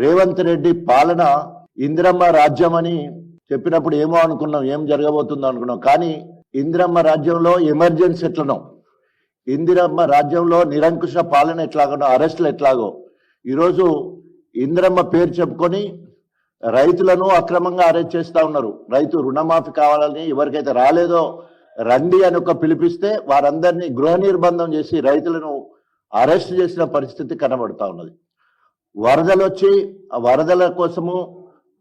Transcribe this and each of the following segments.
రేవంత్ రెడ్డి పాలన ఇందిరమ్మ రాజ్యం అని చెప్పినప్పుడు ఏమో అనుకున్నాం ఏం జరగబోతుందో అనుకున్నాం. కానీ ఇందిరమ్మ రాజ్యంలో ఎమర్జెన్సీ ఎట్లనో ఇందిరమ్మ రాజ్యంలో నిరంకుశ పాలన ఎట్లాగనో అరెస్టులు ఎట్లాగో? ఈరోజు ఇందిరమ్మ పేరు చెప్పుకొని రైతులను అక్రమంగా అరెస్ట్ చేస్తా ఉన్నారు. రైతు రుణమాఫీ కావాలని ఎవరికైతే రాలేదో రండి అని ఒక పిలిపిస్తే వారందరినీ గృహ నిర్బంధం చేసి రైతులను అరెస్ట్ చేసిన పరిస్థితి కనబడతా ఉన్నది. వరదలు వచ్చి ఆ వరదల కోసము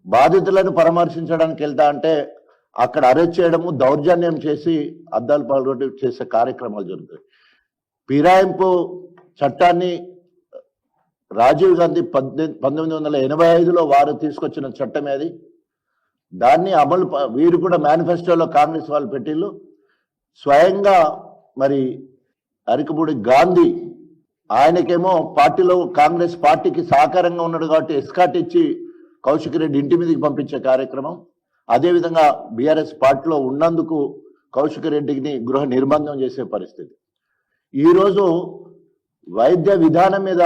బాధితులను పరామర్శించడానికి వెళ్తా అంటే అక్కడ అరెస్ట్ చేయడము దౌర్జన్యం చేసి అద్దాలు పాల్గొట్టి చేసే కార్యక్రమాలు జరుగుతాయి. ఫిరాయింపు చట్టాన్ని రాజీవ్ గాంధీ పద్దెనిమిది పంతొమ్మిది వందల ఎనభై ఐదులో వారు తీసుకొచ్చిన చట్టం అది దాన్ని అమలు వీరు కూడా మేనిఫెస్టోలో కాంగ్రెస్ వాళ్ళు పెట్టిళ్ళు. స్వయంగా మరి అరికపూడి గాంధీ ఆయనకేమో పార్టీలో కాంగ్రెస్ పార్టీకి సహకారంగా ఉన్నాడు కాబట్టి ఎస్కాట్ ఇచ్చి కౌశిక్ రెడ్డి ఇంటి మీదకి పంపించే కార్యక్రమం. అదేవిధంగా బీఆర్ఎస్ పార్టీలో ఉన్నందుకు కౌశిక్ రెడ్డిని గృహ నిర్బంధం చేసే పరిస్థితి. ఈరోజు వైద్య విధానం మీద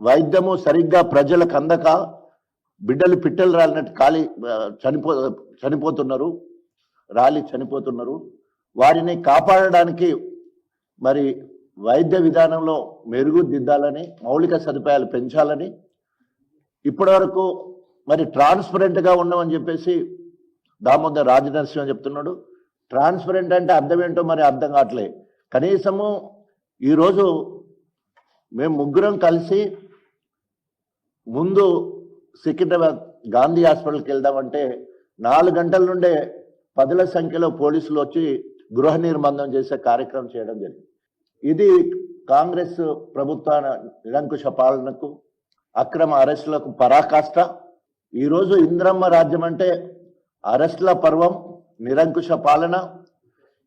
వైద్యము సరిగ్గా ప్రజలకు అందక బిడ్డలు పిట్టలు రాలినట్టు ఖాళీ చనిపో చనిపోతున్నారు రాలి చనిపోతున్నారు. వారిని కాపాడడానికి మరి వైద్య విధానంలో మెరుగుదిద్దాలని మౌలిక సదుపాయాలు పెంచాలని ఇప్పటివరకు మరి ట్రాన్స్పరెంట్గా ఉన్నామని చెప్పేసి దామోదర్ రాజనరసింహ చెప్తున్నాడు. ట్రాన్స్పరెంట్ అంటే అర్థం ఏంటో మరి అర్థం కావట్లే. కనీసము ఈరోజు మేము ముగ్గురం కలిసి ముందు సికింద్రాబాద్ గాంధీ హాస్పిటల్కి వెళ్దామంటే నాలుగు గంటల నుండే పదుల సంఖ్యలో పోలీసులు వచ్చి గృహ నిర్బంధం చేసే కార్యక్రమం చేయడం జరిగింది. ఇది కాంగ్రెస్ ప్రభుత్వ నిరంకుశ పాలనకు అక్రమ అరెస్టులకు పరాకాష్ట. ఈరోజు ఇంద్రమ్మ రాజ్యం అంటే అరెస్టుల పర్వం నిరంకుశ పాలన.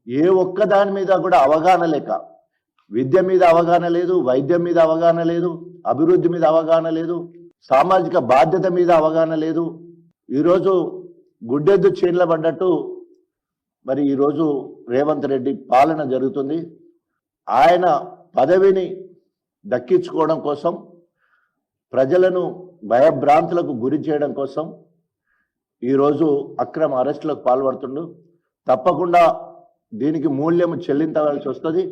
ఏ ఒక్క దాని మీద కూడా అవగాహన లేక విద్య మీద అవగాహన లేదు వైద్యం మీద అవగాహన లేదు అభివృద్ధి మీద అవగాహన లేదు సామాజిక బాధ్యత మీద అవగాహన లేదు. ఈరోజు గుడ్డెద్దు చీన్ల పడ్డట్టు మరి ఈరోజు రేవంత్ రెడ్డి పాలన జరుగుతుంది. ఆయన పదవిని దక్కించుకోవడం కోసం ప్రజలను భయభ్రాంతులకు గురి చేయడం కోసం ఈరోజు అక్రమ అరెస్టులకు పాల్పడుతుండు. తప్పకుండా దీనికి మూల్యం చెల్లించవలసి వస్తుంది.